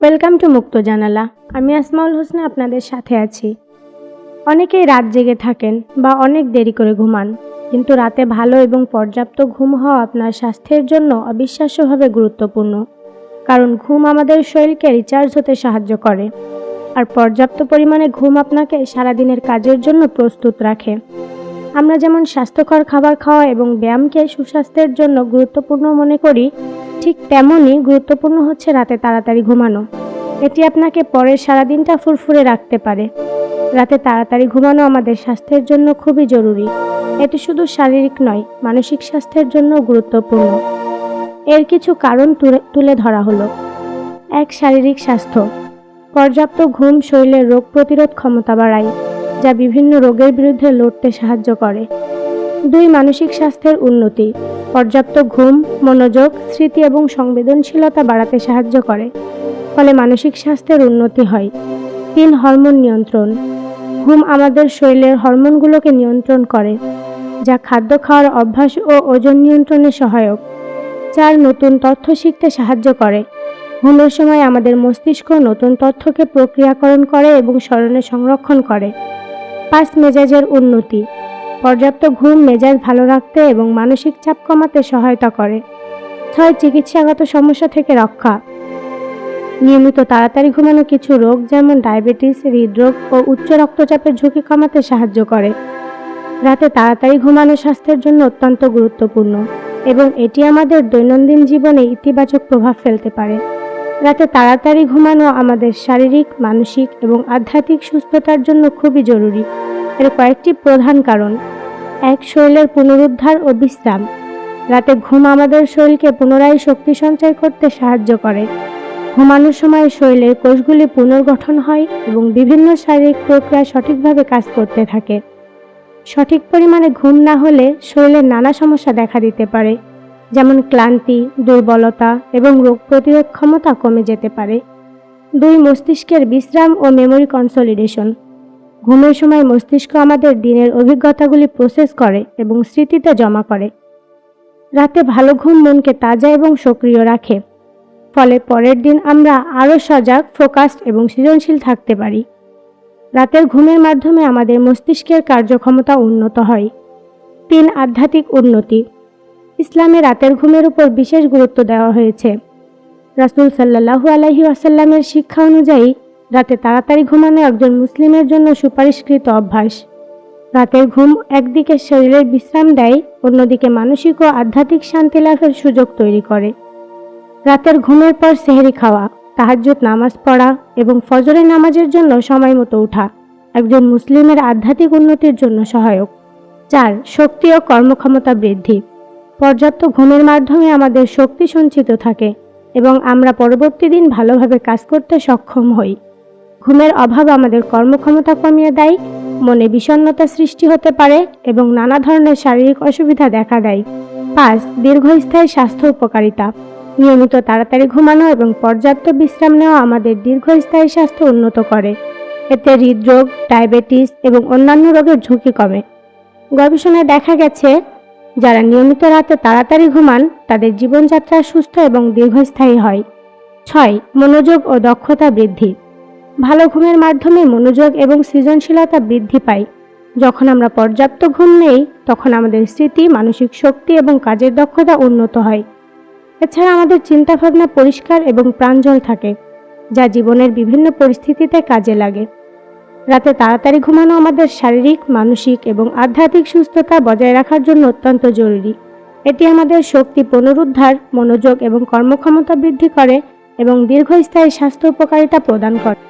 Welcome to মুক্ত জানালা আমি আসমাউল হোসেন আপনাদের সাথে আছি। অনেকেই রাত জেগে থাকেন বা অনেক দেরি করে ঘুমান, কিন্তু রাতে ভালো এবং পর্যাপ্ত ঘুম হওয়া আপনার স্বাস্থ্যের জন্য অবিশ্বাস্যভাবে গুরুত্বপূর্ণ, কারণ ঘুম আমাদের শরীরকে রিচার্জ হতে সাহায্য করে। আর পর্যাপ্ত পরিমাণে ঘুম আপনাকে সারাদিনের কাজের জন্য প্রস্তুত রাখে। আমরা যেমন স্বাস্থ্যকর খাবার খাওয়া এবং ব্যায়ামকে সুস্বাস্থ্যের জন্য গুরুত্বপূর্ণ মনে করি ঠিক তেমনই গুরুত্বপূর্ণ হচ্ছে রাতে তাড়াতাড়ি ঘুমানো। এটি আপনাকে পরের সারাদিনটা ফুরফুরে রাখতে পারে। রাতে তাড়াতাড়ি ঘুমানো আমাদের স্বাস্থ্যের জন্য খুবই জরুরি। এটি শুধু শারীরিক নয়, মানসিক স্বাস্থ্যের জন্য গুরুত্বপূর্ণ। এর কিছু কারণ তুলে- ধরা হলো। এক, শারীরিক স্বাস্থ্য। পর্যাপ্ত ঘুম, শরীরের রোগ প্রতিরোধ ক্ষমতা বাড়ায়, যা বিভিন্ন রোগের বিরুদ্ধে লড়তে সাহায্য করে। দুই, মানসিক স্বাস্থ্যের উন্নতি। পর্যাপ্ত ঘুম, মনোযোগ, স্মৃতি এবং সংবেদনশীলতা বাড়াতে সাহায্য করে, ফলে মানসিক স্বাস্থ্যের উন্নতি হয়। তিন, হরমোন নিয়ন্ত্রণ। ঘুম আমাদের শরীরের হরমোনগুলোকে নিয়ন্ত্রণ করে, যা খাদ্য খাওয়ার অভ্যাস ও ওজন নিয়ন্ত্রণে সহায়ক। চার, নতুন তথ্য শিখতে সাহায্য করে। ঘুমের সময় আমাদের মস্তিষ্ক নতুন তথ্যকে প্রক্রিয়াকরণ করে এবং স্মরণে সংরক্ষণ করে। পাঁচ, মেজাজের উন্নতি। পর্যাপ্ত ঘুম, মেজাজ ভালো রাখতে এবং মানসিক চাপ কমাতে সহায়তা করে। ছয় চিকিৎসাগত সমস্যা থেকে রক্ষা। নিয়মিত তাড়াতাড়ি ঘুমানো কিছু রোগ যেমন ডায়াবেটিস, হৃদরোগ ও উচ্চ রক্তচাপের ঝুঁকি কমাতে সাহায্য করে। রাতে তাড়াতাড়ি ঘুমানো স্বাস্থ্যের জন্য অত্যন্ত গুরুত্বপূর্ণ এবং এটি আমাদের দৈনন্দিন জীবনে ইতিবাচক প্রভাব ফেলতে পারে। রাতে তাড়াতাড়ি ঘুমানো আমাদের শারীরিক, মানসিক এবং আধ্যাত্মিক সুস্থতার জন্য খুবই জরুরি। এর কয়েকটি প্রধান কারণ। এক, শরীরের পুনরুদ্ধার ও বিশ্রাম। রাতে ঘুম আমাদের শরীরকে পুনরায় শক্তি সঞ্চয় করতে সাহায্য করে। ঘুমানোর সময় শরীরের কোষগুলি পুনর্গঠন হয় এবং বিভিন্ন শারীরিক প্রক্রিয়া সঠিকভাবে কাজ করতে থাকে। সঠিক পরিমাণে ঘুম না হলে শরীরের নানা সমস্যা দেখা দিতে পারে। যেমন ক্লান্তি, দুর্বলতা এবং রোগ প্রতিরোধ ক্ষমতা কমে যেতে পারে। দুই, মস্তিষ্কের বিশ্রাম ও মেমোরি কনসলিডেশন ঘুমের সময় মস্তিষ্ক আমাদের দিনের অভিজ্ঞতাগুলি প্রসেস করে এবং স্মৃতিতে জমা করে। রাতে ভালো ঘুম মনকে তাজা এবং সক্রিয় রাখে। ফলে পরের দিন আমরা আরও সজাগ ফোকাসড এবং সৃজনশীল থাকতে পারি। রাতের ঘুমের মাধ্যমে আমাদের মস্তিষ্কের কার্যক্ষমতা উন্নত হয়। তিন, আধ্যাত্মিক উন্নতি। ইসলামে রাতের ঘুমের উপর বিশেষ গুরুত্ব দেওয়া হয়েছে। রাসূল সাল্লাহু আলাইহি আসাল্লামের শিক্ষা অনুযায়ী রাতে তাড়াতাড়ি ঘুমানো একজন মুসলিমের জন্য সুপারিশকৃত অভ্যাস। রাতের ঘুম একদিকে শরীরের বিশ্রাম দেয়, অন্যদিকে মানসিক ও আধ্যাত্মিক শান্তি লাভের সুযোগ তৈরি করে। রাতের ঘুমের পর সেহরি খাওয়া, তাহাজ্জুদ নামাজ পড়া এবং ফজরের নামাজের জন্য সময় মতো ওঠা একজন মুসলিমের আধ্যাত্মিক উন্নতির জন্য সহায়ক। চার, শক্তি ও কর্মক্ষমতা বৃদ্ধি। পর্যাপ্ত ঘুমের মাধ্যমে আমাদের শক্তি সঞ্চিত থাকে এবং আমরা পরবর্তী দিন ভালোভাবে কাজ করতে সক্ষম হই। ঘুমের অভাব আমাদের কর্মক্ষমতা কমিয়ে দেয়, মনে বিষণ্ণতা সৃষ্টি হতে পারে এবং নানা ধরনের শারীরিক অসুবিধা দেখা দেয়। পাঁচ, দীর্ঘস্থায়ী স্বাস্থ্য উপকারিতা। নিয়মিত তাড়াতাড়ি ঘুমানো এবং পর্যাপ্ত বিশ্রাম নেওয়া আমাদের দীর্ঘস্থায়ী স্বাস্থ্য উন্নত করে। এতে হৃদরোগ, ডায়াবেটিস এবং অন্যান্য রোগের ঝুঁকি কমে। গবেষণায় দেখা গেছে যারা নিয়মিত রাতে তাড়াতাড়ি ঘুমান, তাদের জীবনযাত্রা সুস্থ এবং দীর্ঘস্থায়ী হয়। ছয়, মনোযোগ ও দক্ষতা বৃদ্ধি। ভালো ঘুমের মাধ্যমে মনোযোগ এবং সৃজনশীলতা বৃদ্ধি পায়। যখন আমরা পর্যাপ্ত ঘুম নেই, তখন আমাদের স্মৃতি, মানসিক শক্তি এবং কাজের দক্ষতা উন্নত হয়। এছাড়া আমাদের চিন্তাভাবনা পরিষ্কার এবং প্রাঞ্জল থাকে, যা জীবনের বিভিন্ন পরিস্থিতিতে কাজে লাগে। রাতে তাড়াতাড়ি ঘুমানো আমাদের শারীরিক, মানসিক এবং আধ্যাত্মিক সুস্থতা বজায় রাখার জন্য অত্যন্ত জরুরি। এটি আমাদের শক্তি পুনরুদ্ধার, মনোযোগ এবং কর্মক্ষমতা বৃদ্ধি করে এবং দীর্ঘস্থায়ী স্বাস্থ্য উপকারিতা প্রদান করে।